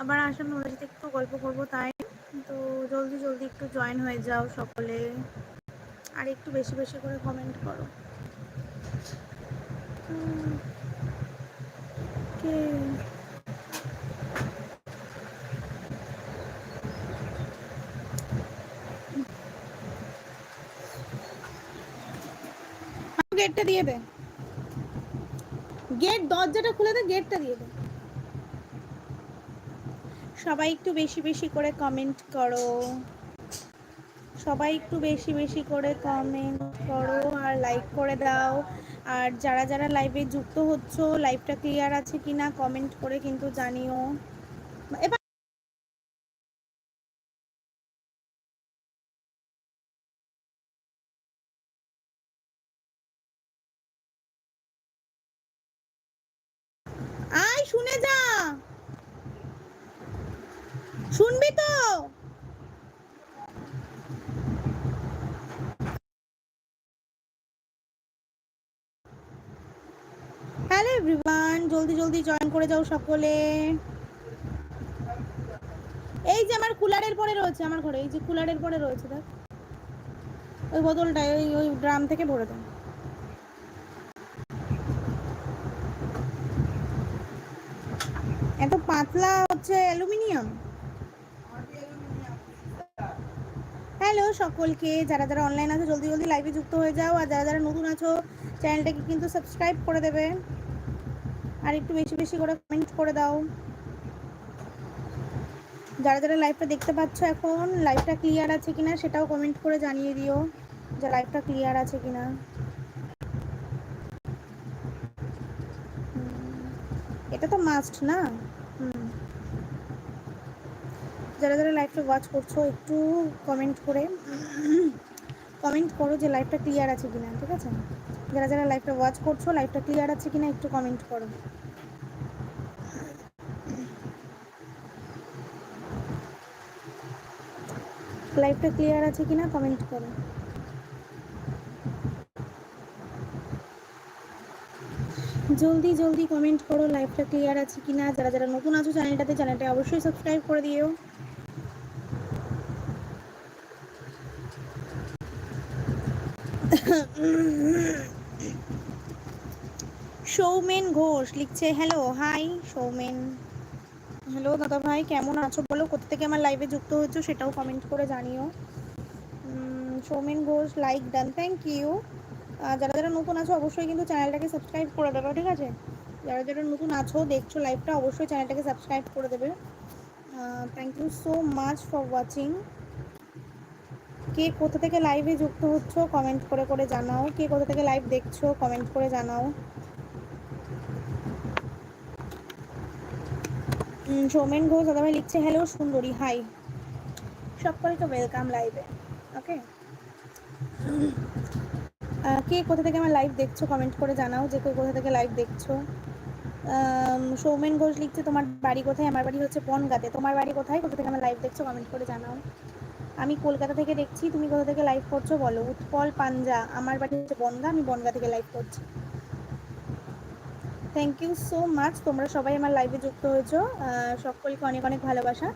আবার আসার নলেজে একটু গল্প করব তাই। তো জলদি জলদি একটু জয়েন হয়ে যাও সকলে। আর একটু বেশি বেশি করে কমেন্ট করো। গেটটা দিয়ে দে। গেট দরজাটা খুলে দে গেটটা দিয়ে দে। সবাই একটু বেশি বেশি করে কমেন্ট করো। সবাই একটু বেশি বেশি করে কমেন্ট করো আর লাইক করে দাও। আর যারা যারা লাইভে যুক্ত হচ্ছ লাইভটা ক্লিয়ার আছে কিনা কমেন্ট করে কিন্তু জানিও। এবার আয় শুনে যা শুনবি তো হ্যালো এভরিওয়ান জলদি জলদি জয়েন করে যাও সকলে। এই যে আমার কুলারের পরে রয়েছে, আমার ঘরে, এই যে কুলারের পরে রয়েছে, দেখ। ওই বোতলটা ওই ওই ড্রাম থেকে ভরে দেন এত পাতলা হচ্ছে অ্যালুমিনিয়াম। হ্যালো সকলকে, যারা যারা অনলাইন আছে, জলদি জলদি লাইভে যুক্ত হয়ে যাও, আর যারা যারা নতুন আছো চ্যানেলটাকে কিন্তু সাবস্ক্রাইব করে দেবে। আর একটু বেশি বেশি করে কমেন্ট করে দাও। যারা যারা লাইভটা দেখতে পাচ্ছ এখন লাইভটা ক্লিয়ার আছে কিনা সেটাও কমেন্ট করে জানিয়ে দিও, যে লাইভটা ক্লিয়ার আছে কিনা। এটা তো মাস্ট না? যারা যারা লাইভটা ওয়াচ করছ, একটু কমেন্ট করে। কমেন্ট করো যে লাইভটা ক্লিয়ার আছে কিনা, ঠিক আছে? যারা যারা লাইভটা ওয়াচ করছ লাইভটা ক্লিয়ার আছে কিনা, একটু কমেন্ট করো। লাইভটা ক্লিয়ার আছে কিনা কমেন্ট করো। জলদি জলদি কমেন্ট করো লাইভটা ক্লিয়ার আছে কিনা। যারা যারা নতুন আছো চ্যানেলটাতে চ্যানেলটা অবশ্যই সাবস্ক্রাইব করে দিও। সৌমেন ঘোষ লিখছে হ্যালো হাই সৌমেন। হ্যালো দাদা ভাই কেমন আছো? বলো, কোথা থেকে আমার লাইভে যুক্ত হয়েছো সেটাও কমেন্ট করে জানিও। Soumen Ghosh like done thank you যারা যারা নতুন আছো, অবশ্যই কিন্তু চ্যানেলটাকে সাবস্ক্রাইব করে দেবে, ঠিক আছে? যারা যারা নতুন আছো, দেখছ লাইভটা অবশ্যই চ্যানেলটাকে সাবস্ক্রাইব করে দেবে। Thank you so much for watching কে কোথা থেকে লাইভে যুক্ত হচ্ছ কমেন্ট করে করে জানাও। কে কোথা থেকে লাইভ দেখছ কমেন্ট করে জানাও। সৌমেন ঘোষ দাদাভাই লিখছে হ্যালো সুন্দরী হাই সকলকে ওয়েলকাম লাইভে ওকে কে কোথা থেকে আমার লাইভ দেখছ? কমেন্ট করে জানাও যে কেউ কোথা থেকে লাইভ দেখছ। সৌমেন ঘোষ লিখছে, তোমার বাড়ি কোথায়? আমার বাড়ি হচ্ছে বনগাতে। তোমার বাড়ি কোথায়? কোথা থেকে আমার লাইভ দেখছ? কমেন্ট করে জানাও। আমি কলকাতা থেকে দেখছি, তুমি কোথা থেকে লাইভ করছ বলো? উৎপল পাঞ্জা, আমার বাড়ি হচ্ছে বনগা, আমি বনগা থেকে লাইভ করছি। থ্যাংক ইউ সো মাচ তোমরা সবাই আমার লাইভে যুক্ত হয়েছো। সকলকে অনেক অনেক ভালোবাসা।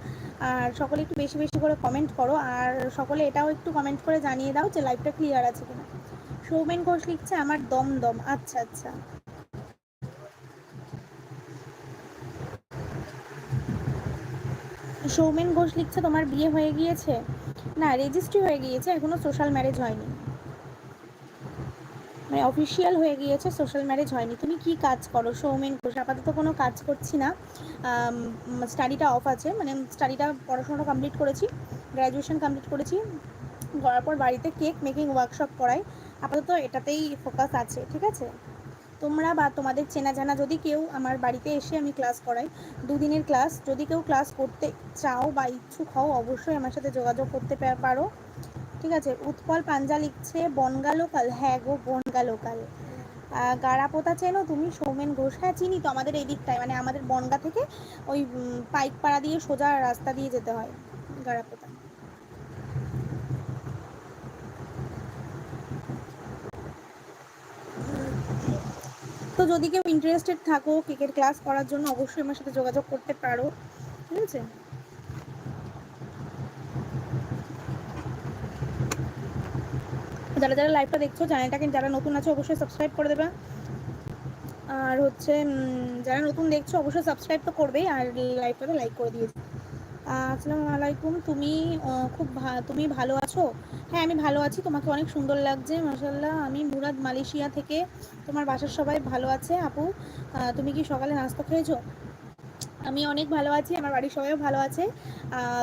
আর সকলে একটু বেশি বেশি করে কমেন্ট করো। আর সকলে এটাও একটু কমেন্ট করে জানিয়ে দাও যে লাইভটা ক্লিয়ার আছে কিনা। সৌমেন ঘোষ লিখছে, আমার দম দম আচ্ছা আচ্ছা। সৌমেন ঘোষ লিখছে, তোমার বিয়ে হয়ে গিয়েছে? না রেজিস্ট্রি হয়ে গিয়েছে। এখনও সোশ্যাল ম্যারেজ হয়নি। মানে অফিসিয়াল হয়ে গিয়েছে সোশ্যাল ম্যারেজ হয়নি। তুমি কি কাজ করো? সৌমেন ঘোষ, আপাতত কোনো কাজ করছি না। স্টাডিটা অফ আছে মানে স্টাডিটা পড়াশোনাটা কমপ্লিট করেছি গ্র্যাজুয়েশন কমপ্লিট করেছি। করার পর বাড়িতে কেক মেকিং ওয়ার্কশপ করাই। আপাতত এটাতেই ফোকাস আছে, ঠিক আছে? তোমরা বা তোমাদের চেনা জানা যদি কেউ আমার বাড়িতে এসে আমি ক্লাস করাই, দুদিনের ক্লাস যদি কেউ ক্লাস করতে চাও বা ইচ্ছুক হও, অবশ্যই আমার সাথে যোগাযোগ করতে পারো। ঠিক আছে, উৎপল পাঞ্জা লিখছে বনগা লোকাল হ্যাঁ গো বনগা লোকাল গাড়াপোতা চেনো তুমি, সৌমেন ঘোষ। হ্যাঁ চিনি তো আমাদের এই দিকটায় মানে আমাদের বনগা থেকে ওই পাইকপাড়া দিয়ে সোজা রাস্তা দিয়ে যেতে হয় গাড়াপোতা। তো যদি কেউ ইন্টারেস্টেড থাকো কেকের ক্লাস করার জন্য অবশ্যই আমার সাথে যোগাযোগ করতে পারো, ঠিক আছে? যারা যারা লাইভটা দেখছ চ্যানেলটাকে যারা নতুন আছে, অবশ্যই সাবস্ক্রাইব করে দেবে। আর হচ্ছে যারা নতুন দেখছ, অবশ্যই সাবস্ক্রাইব তো করবেই, আর লাইভটাতে লাইক করে দিয়েছি আসসালামু আলাইকুম, তুমি খুব তুমি ভালো আছো? হ্যাঁ আমি ভালো আছি, তোমাকে অনেক সুন্দর লাগছে মাসাল্লাহ আমি মুরাদ, মালয়েশিয়া থেকে, তোমার বাসার সবাই ভালো আছে, আপু। তুমি কি সকালে নাস্তা খেয়েছো? আমি অনেক ভালো আছি, আমার বাড়ির সবাইও ভালো আছে।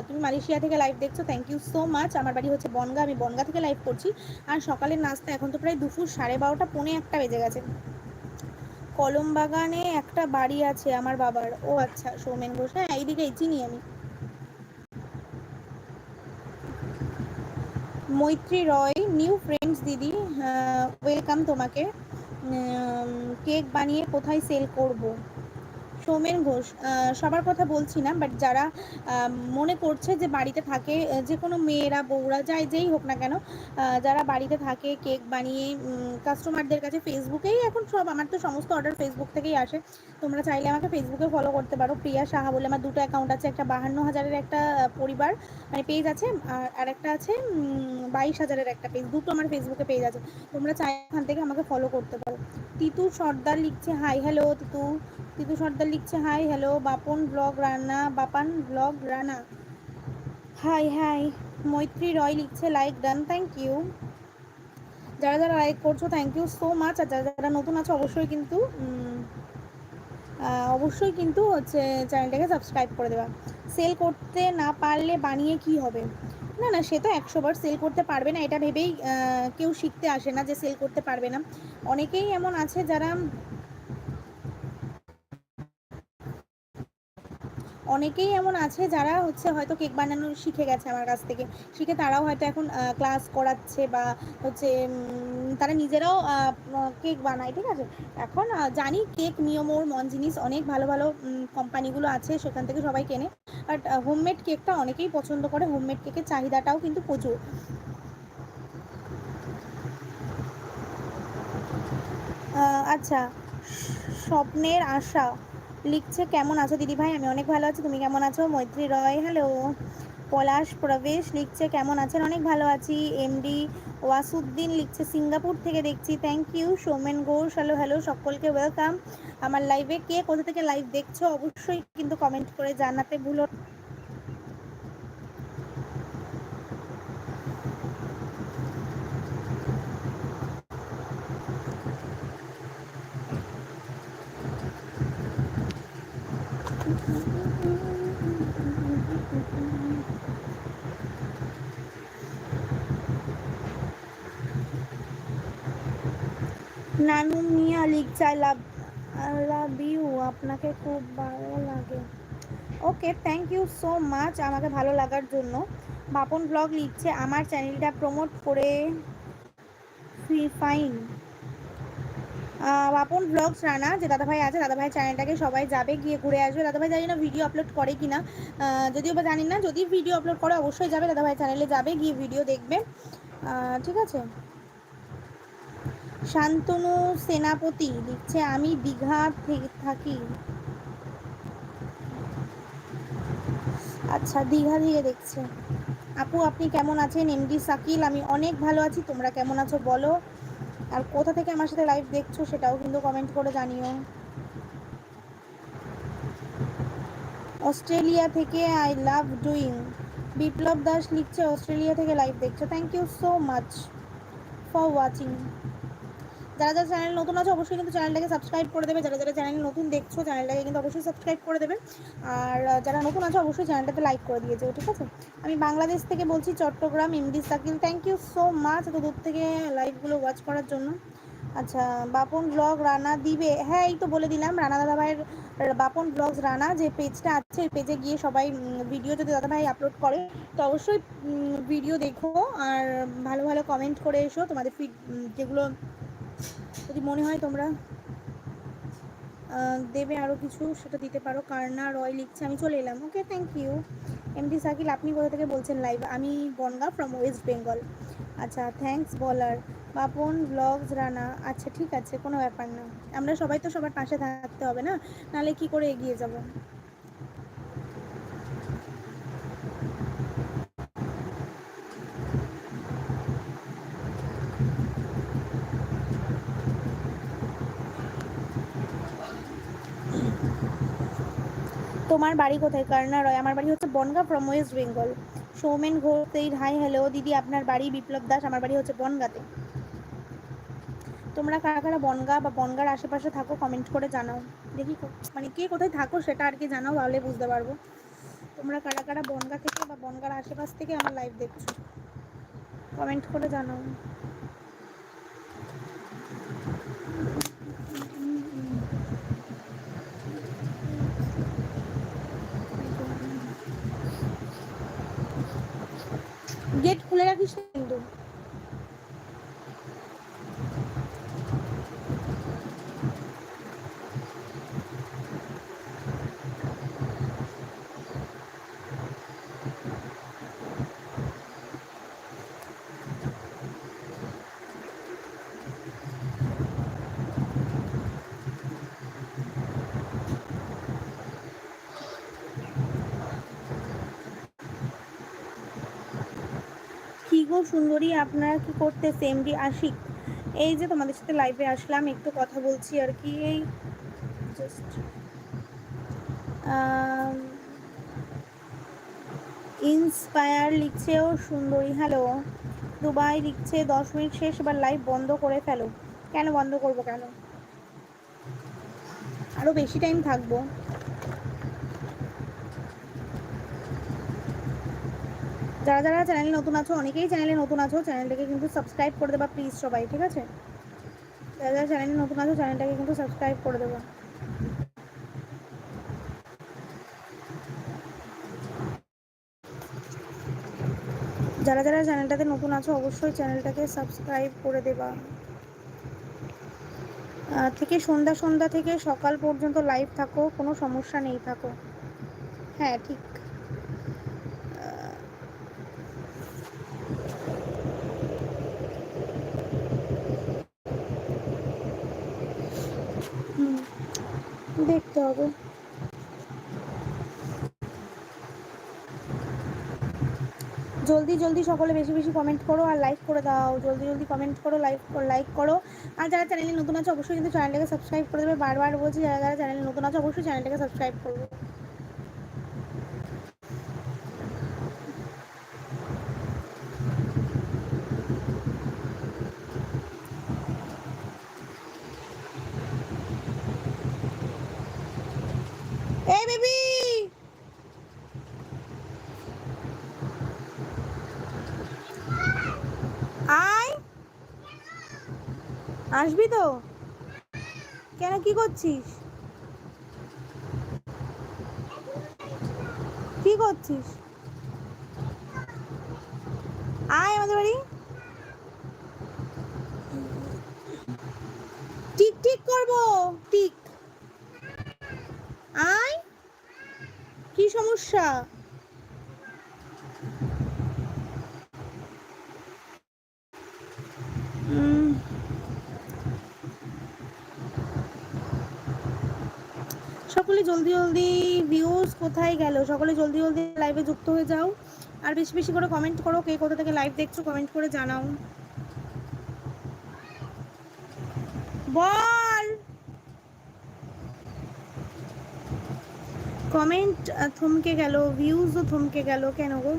তুমি মালয়েশিয়া থেকে লাইভ দেখছ থ্যাংক ইউ সো মাচ আমার বাড়ি হচ্ছে বনগা, আমি বনগা থেকে লাইভ করছি। আর সকালের নাস্তা, এখন তো প্রায় দুপুর সাড়ে বারোটা, পৌনে একটা বেজে গেছে। কলম বাগানে একটা বাড়ি আছে আমার বাবার। ও আচ্ছা সৌমেন ঘোষ। হ্যাঁ এইদিকেই চিনি আমি। মৈত্রী রয় নিউ ফ্রেন্ডস দিদি ওয়েলকাম তোমাকে। কেক বানিয়ে কোথায় সেল করব? সৌমেন ঘোষ সবার কথা বলছি না বাট যারা মনে করছে যে বাড়িতে থাকে যে কোনো মেয়েরা, বউরা, যাই, যেই হোক না কেন যারা বাড়িতে থাকে, কেক বানিয়ে কাস্টমারদের কাছে ফেসবুকেই এখন সব, আমার তো সমস্ত অর্ডার ফেসবুক থেকেই আসে। তোমরা চাইলে আমাকে ফেসবুকে ফলো করতে পারো। প্রিয়া সাহা বলে আমার দুটো অ্যাকাউন্ট আছে, একটা বাহান্ন হাজারের একটা পরিবার মানে পেজ আছে, আর আরেকটা আছে বাইশ হাজারের একটা পেজ দুটো আমার ফেসবুকে পেজ আছে। তোমরা চাই এখান থেকে আমাকে ফলো করতে পারো। তিতু সর্দার লিখছে হাই হ্যালো তিতু। তিতু সর্দার লিখছে, hi, hello, Bapan blog Rana, Bapan blog Rana. Hi hi, Maitri Roy লিখছে, লাইক ডান, থ্যাংক ইউ। যারা যারা লাইক করছ, থ্যাংক ইউ সো মাচ। আর যারা যারা নতুন আছে, অবশ্যই কিন্তু অবশ্যই কিন্তু হচ্ছে চ্যানেলটাকে সাবস্ক্রাইব করে দেওয়া সেল করতে না পারলে বানিয়ে কি হবে? না না, সে তো একশোবার সেল করতে পারবে না। এটা ভেবেই কেউ শিখতে আসে না যে সেল করতে পারবে না। অনেকেই এমন আছে যারা অনেকেই এমন আছে যারা হচ্ছে হয়তো কেক বানানো শিখে গেছে আমার কাছ থেকে। শিখে তারাও হয়তো এখন ক্লাস করাচ্ছে বা হচ্ছে তারা নিজেরাও কেক বানায়, ঠিক আছে? এখন জানি কেক নিয়মোর মন জিনিস অনেক ভালো ভালো কোম্পানিগুলো আছে সেখান থেকে সবাই কেনে। বাট হোমমেড কেকটা অনেকেই পছন্দ করে, হোমমেড কেকের চাহিদাটাও কিন্তু প্রচুর। আচ্ছা স্বপ্নের আশা। লিখছে, কেমন আছো দিদি ভাই আমি অনেক ভালো আছি। তুমি কেমন আছো? মৈত্রী রয়, হ্যালো। পলাশ প্রবেশ লিখছে, কেমন আছেন? অনেক ভালো আছি। এমডি ওয়াসুদ্দিন লিখছে, সিঙ্গাপুর থেকে দেখছি। Thank you Somen Ghosh, hello hello. সকলকে ওয়েলকাম আমার লাইভে কে কোথা থেকে লাইভ দেখছ? অবশ্যই কিন্তু কমেন্ট করে জানাতে ভুলো লিখছে I love I love you আপনাকে খুব ভালো লাগে। Okay thank you so much আমাকে ভালো লাগার জন্য। বাপন ব্লগ লিখছে, আমার চ্যানেলটা প্রমোট করে free fine Bapan blogs Rana, যে দাদাভাই আছে দাদাভাই চ্যানেলটাকে সবাই যাবে, গিয়ে ঘুরে আসবে। দাদাভাই জানি না ভিডিও আপলোড করে কি না যদিও বা জানি না, যদি ভিডিও আপলোড করে, অবশ্যই যাবে। দাদাভাই চ্যানেলে যাবে, গিয়ে ভিডিও দেখবে। ঠিক আছে? শান্তনু সেনাপতি লিখছে, আমি দীঘা থাকি। আচ্ছা দীঘা থেকে দেখছে। আপু, আপনি কেমন আছেন? এমডি সাকিল, আমি অনেক ভালো আছি। তোমরা কেমন আছো বলো? আর কোথা থেকে আমার সাথে লাইভ দেখছ সেটাও কিন্তু কমেন্ট করে জানিও। অস্ট্রেলিয়া থেকে I love doing Biplab Das লিখছে, অস্ট্রেলিয়া থেকে লাইভ দেখছ। Thank you so much for watching যারা যারা চ্যানেল নতুন আছে, অবশ্যই কিন্তু চ্যানেলটাকে সাবস্ক্রাইব করে দেবে। যারা যারা চ্যানেল নতুন দেখছ চ্যানেলটাকে কিন্তু অবশ্যই সাবস্ক্রাইব করে দেবে। আর যারা নতুন আছে, অবশ্যই চ্যানেলটাতে লাইক করে দিয়েছে ঠিক আছে? আমি বাংলাদেশ থেকে বলছি Chittagong MD Sakil. Thank you so much এত দূর থেকে লাইভগুলো ওয়াচ করার জন্য। আচ্ছা বাপন ব্লগ রানা দিবে। হ্যাঁ এই তো বলে দিলাম, রানা দাদাভাইয়ের বাপন ব্লগস রানা, যে পেজটা আছে ওই পেজে গিয়ে সবাই ভিডিও যদি দাদাভাই আপলোড করে, তো অবশ্যই ভিডিও দেখো। আর ভালো ভালো কমেন্ট করে এসো। তোমাদের ফিড যেগুলো যদি মনে হয় তোমরা দেবে আরও কিছু, সেটা দিতে পারো। কারনা, রয় লিখছে, আমি চলে এলাম। Okay thank you MD Sakil আপনি কোথা থেকে বলছেন লাইভ আমি বনগা ফ্রম ওয়েস্ট বেঙ্গল আচ্ছা থ্যাংকস বলার বাপন ব্লগস রানা। আচ্ছা ঠিক আছে, কোনো ব্যাপার না। আমরা সবাই তো সবার পাশে থাকতে হবে না? নাহলে কি করে এগিয়ে যাব? তোমার বাড়ি কোথায়? কর্ণা রয় আমার বাড়ি হচ্ছে Bongaon from West Bengal Soumen Ghosh hi hello দিদি, আপনার বাড়ি বিপ্লব দাস, আমার বাড়ি হচ্ছে বনগাতে। তোমরা কারা কারা বনগা বা বনগার আশেপাশে থাকো কমেন্ট করে জানাও। দেখি মানে কে কোথায় থাকো সেটা আর কি জানাও, তাহলে বুঝতে পারব। তোমরা কারা কারা বনগা থেকে বা বনগার আশেপাশ থেকে আমার লাইভ দেখছ কমেন্ট করে জানাও। গেট খুলে রাখিস কিন্তু সুন্দরী আপনারা কি করতে এমডি আশিক? এই যে তোমাদের সাথে লাইভে আসলাম, একটু কথা বলছি আর কি, এই জাস্ট ইন্সপায়ার লিখছে ও সুন্দরী হ্যালো দুবাই লিখছে, দশ মিনিট শেষ, এবার লাইভ বন্ধ করে ফেলো। কেন বন্ধ করব কেন? আরও বেশি টাইম থাকব। যারা যারা চ্যানেলে নতুন আছো, অনেকেই চ্যানেলে নতুন আছো, চ্যানেলটাকে কিন্তু সাবস্ক্রাইব করে দেবা প্লিজ সবাই, ঠিক আছে? যারা যারা চ্যানেলে নতুন আছো, চ্যানেলটাকে কিন্তু সাবস্ক্রাইব করে দেবা। যারা যারা চ্যানেলটাতে নতুন আছো, অবশ্যই চ্যানেলটাকে সাবস্ক্রাইব করে দেবা। থেকে সন্ধ্যা সন্ধ্যা থেকে সকাল পর্যন্ত লাইভ থাকো, কোনো সমস্যা নেই, থাকো। হ্যাঁ ঠিক। দেখতে হবে। জলদি জলদি সকলে বেশি বেশি কমেন্ট করো আর লাইক করে দাও। জলদি জলদি কমেন্ট করো লাইক লাইক করো। আর যারা চ্যানেলে নতুন আছে, অবশ্যই কিন্তু চ্যানেলটাকে সাবস্ক্রাইব করে দেবে। বারবার বলছি, যারা যারা চ্যানেলে নতুন আছে, অবশ্যই চ্যানেলটাকে সাবস্ক্রাইব করবে এই বেবি আয় আসবি তো? কেন কি করছিস? কি করছিস? আয় আমাদের বাড়ি টিক টিক করব টিক আয় কি সমস্যা উম, সকলে জলদি জলদি ভিউজ কোথায় গেল? সকলে জলদি জলদি লাইভে যুক্ত হয়ে যাও। আর বেশি বেশি করে কমেন্ট করো কে কোথা থেকে লাইভ দেখছ কমেন্ট করে জানাও। বল! কমেন্ট থমকে গেল ভিউজও থমকে গেল। কেন গো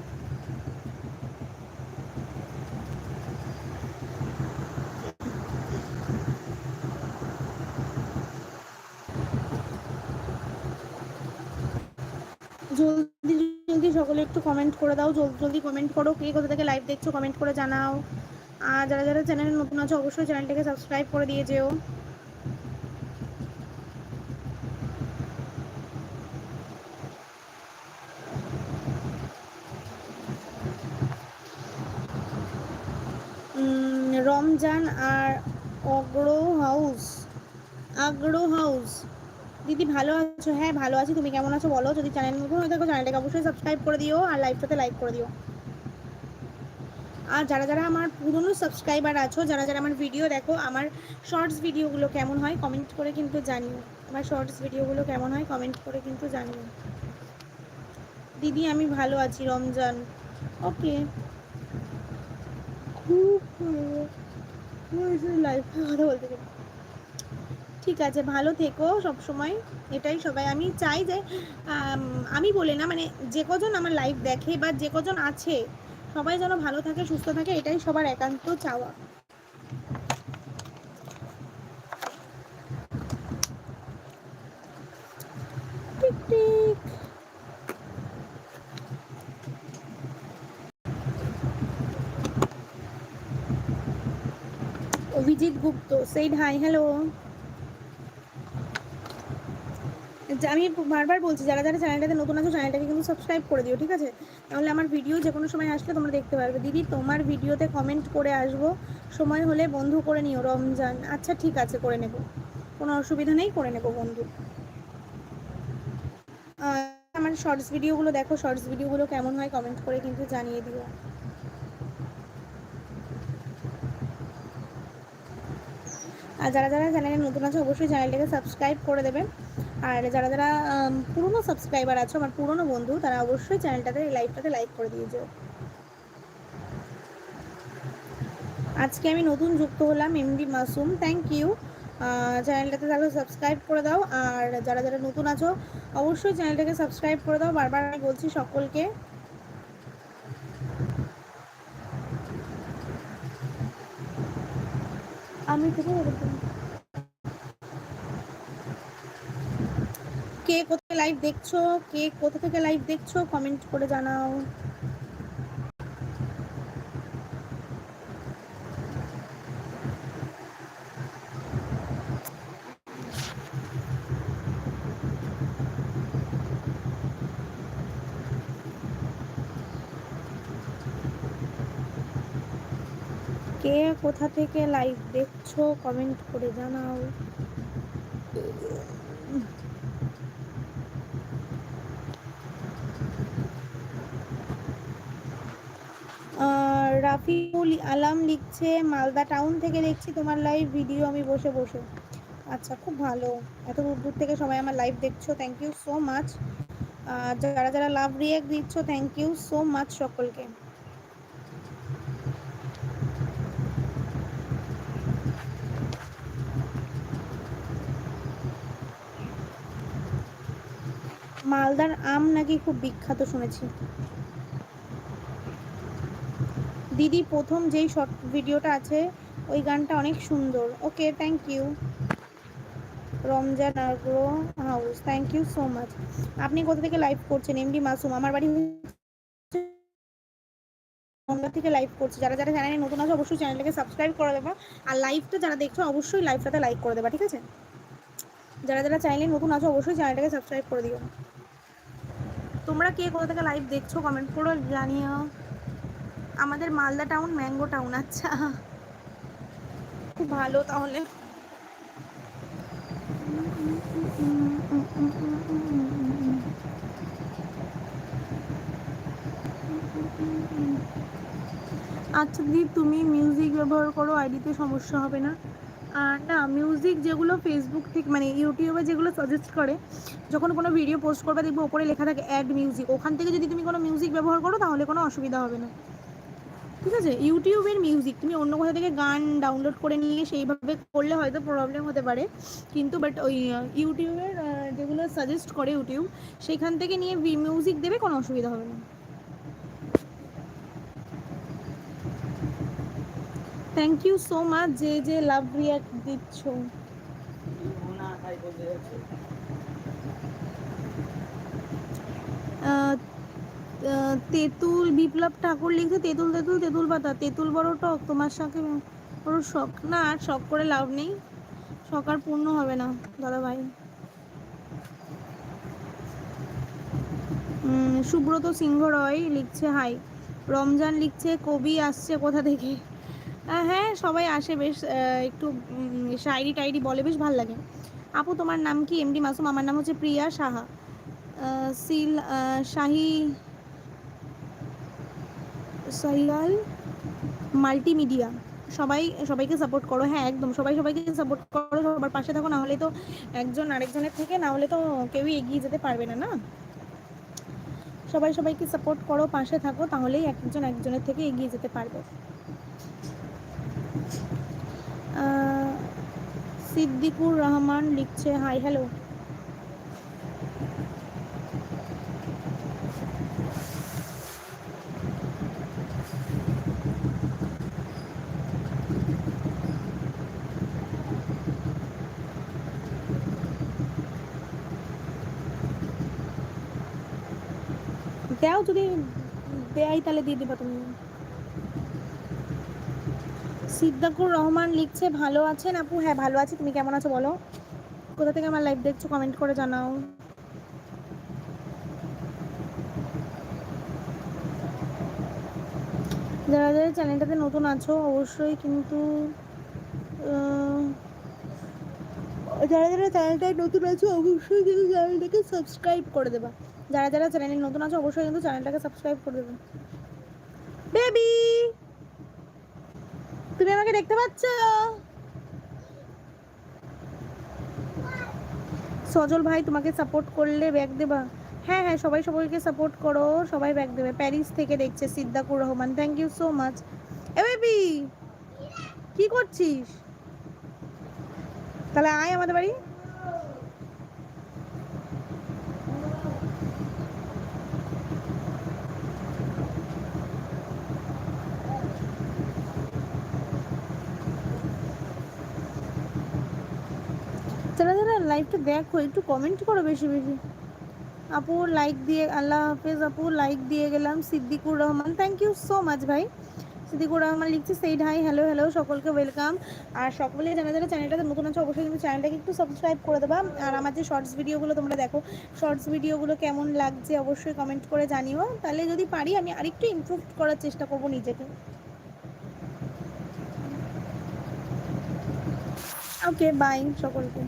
জলদি জলদি সকলে একটু কমেন্ট করে দাও জলদি জলদি কমেন্ট করো, কে কোথা থেকে লাইভ দেখছ কমেন্ট করে জানাও। আর যারা যারা চ্যানেলে নতুন আছো, অবশ্যই চ্যানেলটাকে সাবস্ক্রাইব করে দিয়ে যেও। রমজান আর অগ্রো হাউস আগ্রো হাউস দিদি ভালো আছো হ্যাঁ ভালো আছি তুমি কেমন আছো বলো যদি চ্যানেল নতুন হয়ে থাকো চ্যানেলটাকে অবশ্যই সাবস্ক্রাইব করে দিও আর লাইভটাতে লাইক করে দিও আর যারা যারা আমার পুরনো সাবস্ক্রাইবার আছো যারা যারা আমার ভিডিও দেখো আমার শর্টস ভিডিওগুলো কেমন হয় কমেন্ট করে কিন্তু জানিও আমার শর্টস ভিডিওগুলো কেমন হয় কমেন্ট করে কিন্তু জানিও দিদি আমি ভালো আছি রমজান ওকে খুব লাইফে কথা বলতে চাই ঠিক আছে, ভালো থেকো সব সময় এটাই সবাই। আমি চাই যে, আমি বলে না মানে যে কজন আমার লাইফ দেখে বা যে কজন আছে, সবাই যেন ভালো থাকে, সুস্থ থাকে, এটাই সবার একান্ত চাওয়া। Abhijit Gupta said hi hello আমি বারবার বলছি, যারা যারা চ্যানেলটাতে নতুন আছো, চ্যানেলটাকে কিন্তু সাবস্ক্রাইব করে দিও, ঠিক আছে? তাহলে আমার ভিডিও যে কোনো সময় আসলে তোমরা দেখতে পারবে। দিদি, তোমার ভিডিওতে কমেন্ট করে আসব। সময় হলে বন্ধু করে নিও, রমজান। আচ্ছা ঠিক আছে, করে নেব। কোনো অসুবিধা নেই, করে নেব বন্ধু। আমার শর্টস ভিডিওগুলো দেখো শর্টস ভিডিওগুলো কেমন হয় কমেন্ট করে কিন্তু জানিয়ে দিও। আর যারা যারা চ্যানেলে নতুন আছে, অবশ্যই চ্যানেলটাকে সাবস্ক্রাইব করে দেবে। আর যারা যারা পুরনো সাবস্ক্রাইবার আছো, আমার পুরনো বন্ধু, তারা অবশ্যই চ্যানেলটাতে, এই লাইভটাতে লাইক করে দিয়ে যেও। আজকে আমি নতুন যুক্ত হলাম এমডি মাসুম থ্যাংক ইউ চ্যানেলটাতে তাহলে সাবস্ক্রাইব করে দাও, আর যারা যারা নতুন আছো, অবশ্যই চ্যানেলটাকে সাবস্ক্রাইব করে দাও, বারবার আমি বলছি সকলকে। আমি থেকে কে কোথায় লাইভ দেখছ? কে কোথা থেকে লাইভ দেখছ? কমেন্ট করে জানাও। কে কোথা থেকে লাইভ দেখছ? কমেন্ট করে জানাও আর রাফিউল আলাম লিখছে, মালদা টাউন থেকে দেখছি তোমার লাইভ ভিডিও আমি বসে বসে। আচ্ছা খুব ভালো। এত দূর দূর থেকে সবাই আমার লাইভ দেখছ থ্যাংক ইউ সো মাচ যারা যারা লাভ রিয়েক্ট দিচ্ছ থ্যাংক ইউ সো মাচ সকলকে। মালদার আম নাকি খুব বিখ্যাত শুনেছি। দিদি, প্রথম যেই শর্ট ভিডিওটা আছে, ওই গানটা অনেক সুন্দর। Okay thank you Ramzan agro house thank you so much আপনি কোথা থেকে লাইভ করছেন? এমডি মাসুম, আমার বাড়ি বনগাঁ থেকে লাইভ করছি। যারা যারা চ্যানেলে নতুন আছে, অবশ্যই চ্যানেলটাকে সাবস্ক্রাইব করে দেবা। আর লাইভটা যারা দেখছ, অবশ্যই লাইভটাতে লাইক করে দেবা, ঠিক আছে? যারা যারা চ্যানেলে নতুন আছো, অবশ্যই চ্যানেলটাকে সাবস্ক্রাইব করে দিও। তোমরা কে কোথা থেকে লাইভ দেখছ? কমেন্ট করে জানিও। আমাদের মালদা টাউন, ম্যাঙ্গো টাউন আচ্ছা। খুব ভালো তাহলে। আচ্ছা দিদি তুমি মিউজিক ব্যবহার করো আইডিতে সমস্যা হবে না। আর না মিউজিক যেগুলো ফেসবুক থেকে মানে ইউটিউবে যেগুলো সাজেস্ট করে, যখন কোনো ভিডিও পোস্ট করবে, দেখবে ওপরে লেখা থাকে অ্যাড মিউজিক ওখান থেকে যদি তুমি কোনো মিউজিক ব্যবহার করো, তাহলে কোনো অসুবিধা হবে না। ঠিক আছে? ইউটিউবের মিউজিক তুমি অন্য কোথা থেকে গান ডাউনলোড করে নিয়ে সেইভাবে করলে হয়তো প্রবলেম হতে পারে। কিন্তু বাট ওই ইউটিউবের যেগুলো সাজেস্ট করে ইউটিউব সেখান থেকে নিয়ে মিউজিক দেবে কোনো অসুবিধা হবে না। থ্যাংক ইউ সো মাচ যে যে লাভ রিয়াক্ট দিচ্ছ। আহ, তেঁতুল, বিপ্লব ঠাকুর লিখছে তেঁতুল তেঁতুল তেঁতুল পাতা। তেঁতুল বড় টক, তোমার সাথে বড় শখ। না, আর শখ করে লাভ নেই। শখ আর পূর্ণ হবে না দাদা ভাই সুব্রত সিংহ রয় লিখছে, হাই। রমজান লিখছে, কবি আসছে কোথা থেকে? হ্যাঁ সবাই আসে, বেশ একটু শায়রি টাইরি বলে, বেশ ভালো লাগে। আপু, তোমার নাম কি? এমডি মাসুম, আমার নাম হচ্ছে প্রিয়া সাহা। সিল শাহি সাহিয়াল মাল্টিমিডিয়া। সবাই, সবাইকে সাপোর্ট করো। হ্যাঁ একদম, সবাই, সবাইকে সাপোর্ট করো। সবার পাশে থাকো না হলে তো একজন আরেকজনের থেকে না হলে তো কেউই এগিয়ে যেতে পারবে না না? সবাই, সবাইকে সাপোর্ট করো, পাশে থাকো, তাহলেই একজন একজনের থেকে এগিয়ে যেতে পারবে। সিদ্দিকুর রহমান লিখছে হাই হ্যালো দাও যদি দেয়, তাহলে দিয়ে দিবা তুমি। সিদ্দাকুর রহমান লিখছে, ভালো আছেন আপু? হ্যাঁ ভালো আছি। তুমি কেমন আছো বলো? কোথা থেকে আমার লাইভ দেখছ কমেন্ট করে জানাও। যারা যারা চ্যানেলটাতে নতুন আছো, অবশ্যই কিন্তু যারা যারা চ্যানেলটায় নতুন আছো, অবশ্যই কিন্তু চ্যানেলটাকে সাবস্ক্রাইব করে দেবা। যারা যারা চ্যানেলে নতুন আছে, অবশ্যই কিন্তু চ্যানেলটাকে সাবস্ক্রাইব করে দেবে বেবি তুমি আমাকে দেখতে পাচ্ছ? সজল ভাই তোমাকে সাপোর্ট করলে ব্যাগ দেবা। হ্যাঁ হ্যাঁ সবাই সবাইকে সাপোর্ট করো, সবাই ব্যাগ দেবে। প্যারিস থেকে দেখছে Siddikur Rahman. Thank you so much A baby কি করছিস? তাহলে আয় আমাদের বাড়ি। যারা যারা লাইভটা দেখো, একটু কমেন্ট করো বেশি বেশি। আপু লাইক দিয়ে, আল্লাহ হাফেজ আপু লাইক দিয়ে গেলাম, Siddikur Rahman thank you so much ভাই। সিদ্দিকুর রহমান লিখছে সেই হাই হ্যালো হ্যালো সকলকে ওয়েলকাম আর সকলে যারা যারা চ্যানেলটাতে নতুন আছে, অবশ্যই তুমি চ্যানেলটাকে একটু সাবস্ক্রাইব করে দেবা। আর আমার যে শর্টস ভিডিওগুলো তোমরা দেখো শর্টস ভিডিওগুলো কেমন লাগছে অবশ্যই কমেন্ট করে জানিও। তাহলে যদি পারি, আমি আরেকটু ইমপ্রুভ করার চেষ্টা করব নিজেকে। ওকে বাই সকলকে।